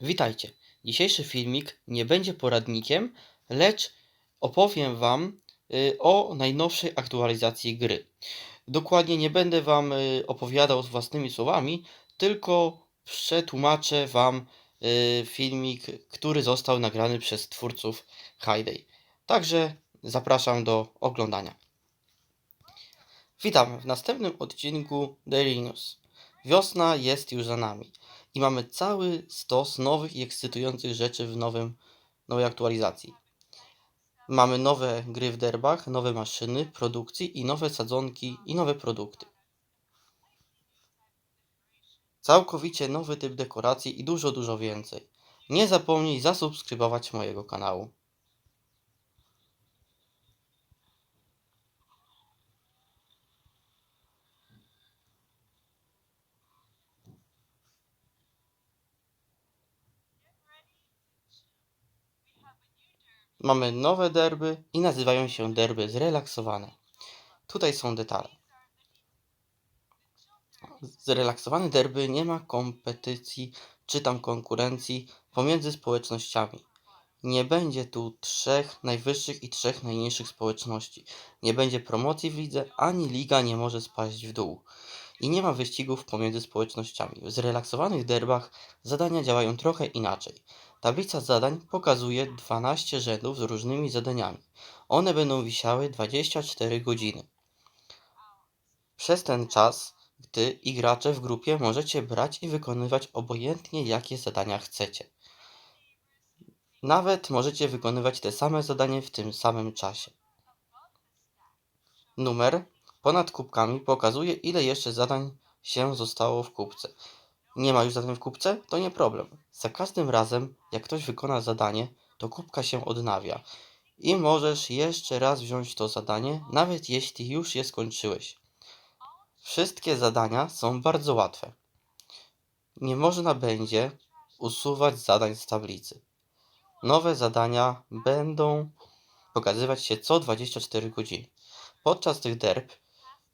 Witajcie. Dzisiejszy filmik nie będzie poradnikiem, lecz opowiem Wam y, o najnowszej aktualizacji gry. Dokładnie nie będę Wam y, opowiadał własnymi słowami, tylko przetłumaczę Wam y, filmik, który został nagrany przez twórców Hayday. Także zapraszam do oglądania. Witam w następnym odcinku Daily News. Wiosna jest już za nami i mamy cały stos nowych i ekscytujących rzeczy w nowym, nowej aktualizacji. Mamy nowe gry w derbach, nowe maszyny produkcji i nowe sadzonki i nowe produkty. Całkowicie nowy typ dekoracji i dużo, dużo więcej. Nie zapomnij zasubskrybować mojego kanału. Mamy nowe derby i nazywają się derby zrelaksowane. Tutaj są detale. Zrelaksowane derby nie ma kompetycji czy tam konkurencji pomiędzy społecznościami. Nie będzie tu trzech najwyższych i trzech najniższych społeczności. Nie będzie promocji w lidze, ani liga nie może spaść w dół. I nie ma wyścigów pomiędzy społecznościami. W zrelaksowanych derbach zadania działają trochę inaczej. Tablica zadań pokazuje 12 rzędów z różnymi zadaniami. One będą wisiały 24 godziny. Przez ten czas ty i gracze w grupie możecie brać i wykonywać obojętnie jakie zadania chcecie. Nawet możecie wykonywać te same zadanie w tym samym czasie. Numer ponad kubkami pokazuje ile jeszcze zadań się zostało w kubce. Nie ma już zadań w kubce? To nie problem. Za każdym razem, jak ktoś wykona zadanie, to kubka się odnawia i możesz jeszcze raz wziąć to zadanie, nawet jeśli już je skończyłeś. Wszystkie zadania są bardzo łatwe. Nie można będzie usuwać zadań z tablicy. Nowe zadania będą pokazywać się co 24 godziny. Podczas tych derb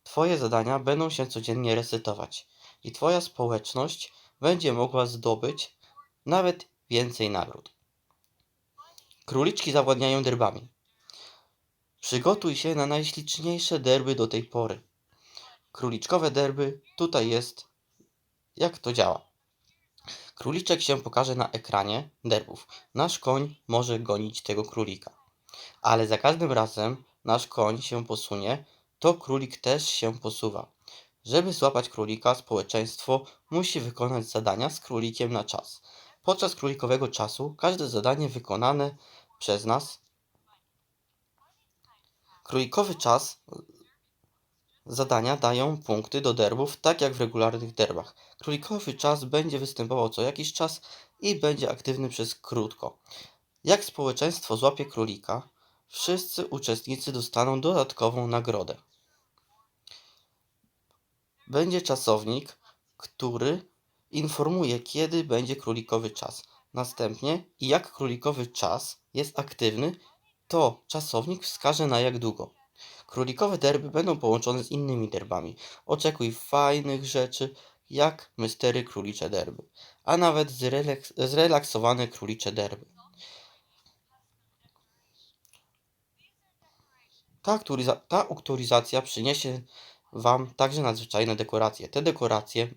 Twoje zadania będą się codziennie resetować i Twoja społeczność będzie mogła zdobyć nawet więcej nagród. Króliczki zawładniają derbami. Przygotuj się na najśliczniejsze derby do tej pory. Króliczkowe derby, tutaj jest jak to działa. Króliczek się pokaże na ekranie derbów. Nasz koń może gonić tego królika. Ale za każdym razem nasz koń się posunie, to królik też się posuwa. Żeby złapać królika, społeczeństwo musi wykonać zadania z królikiem na czas. Podczas królikowego czasu każde zadanie wykonane przez nas królikowy czas zadania dają punkty do derbów, tak jak w regularnych derbach. Królikowy czas będzie występował co jakiś czas i będzie aktywny przez krótko. Jak społeczeństwo złapie królika, wszyscy uczestnicy dostaną dodatkową nagrodę. Będzie czasownik, który informuje, kiedy będzie królikowy czas. Następnie, jak królikowy czas jest aktywny, to czasownik wskaże na jak długo. Królikowe derby będą połączone z innymi derbami. Oczekuj fajnych rzeczy, jak mystery królicze derby, a nawet zrelaks zrelaksowane królicze derby. Ta, ta aktualizacja przyniesie Wam także nadzwyczajne dekoracje. Te dekoracje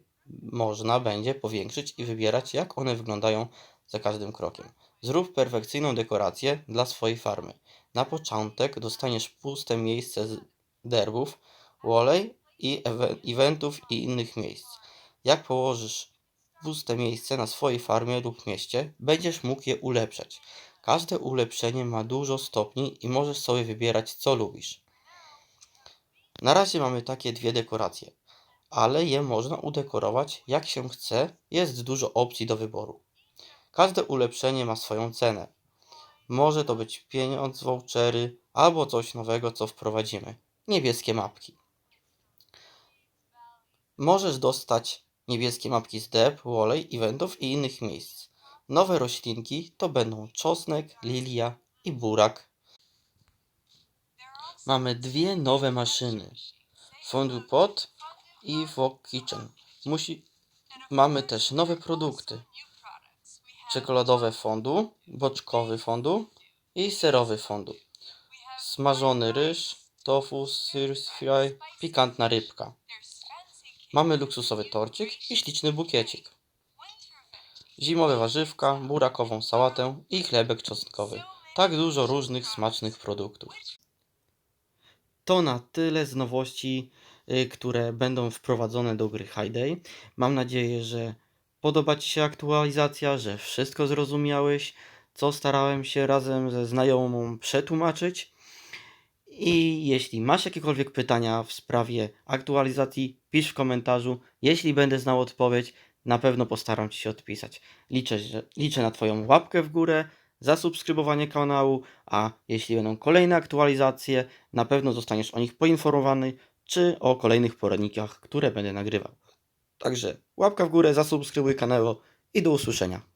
można będzie powiększyć i wybierać, jak one wyglądają za każdym krokiem. Zrób perfekcyjną dekorację dla swojej farmy. Na początek dostaniesz puste miejsce z derbów, wolej i eventów i innych miejsc. Jak położysz puste miejsce na swojej farmie lub mieście, będziesz mógł je ulepszać. Każde ulepszenie ma dużo stopni i możesz sobie wybierać co lubisz. Na razie mamy takie dwie dekoracje, ale je można udekorować jak się chce, jest dużo opcji do wyboru. Każde ulepszenie ma swoją cenę. Może to być pieniądz, vouchery albo coś nowego, co wprowadzimy. Niebieskie mapki. Możesz dostać niebieskie mapki z dep, wolej, eventów i innych miejsc. Nowe roślinki to będą czosnek, lilia i burak. Mamy dwie nowe maszyny. Fondue Pot i Wok Kitchen. Musi... Mamy też nowe produkty. czekoladowe fondu, boczkowy fondu i serowy fondu. Smażony ryż, tofu, sir fry, pikantna rybka. Mamy luksusowy torcik i śliczny bukiecik. Zimowe warzywka, burakową sałatę i chlebek czosnkowy. Tak dużo różnych smacznych produktów. To na tyle z nowości, y, które będą wprowadzone do gry Hayday. Mam nadzieję, że podoba Ci się aktualizacja, że wszystko zrozumiałeś, co starałem się razem ze znajomą przetłumaczyć. I jeśli masz jakiekolwiek pytania w sprawie aktualizacji, pisz w komentarzu. Jeśli będę znał odpowiedź, na pewno postaram się odpisać. Liczę, że, liczę na Twoją łapkę w górę, zasubskrybowanie kanału, a jeśli będą kolejne aktualizacje, na pewno zostaniesz o nich poinformowany, czy o kolejnych poradnikach, które będę nagrywał. Także łapka w górę, zasubskrybuj kanał i do usłyszenia.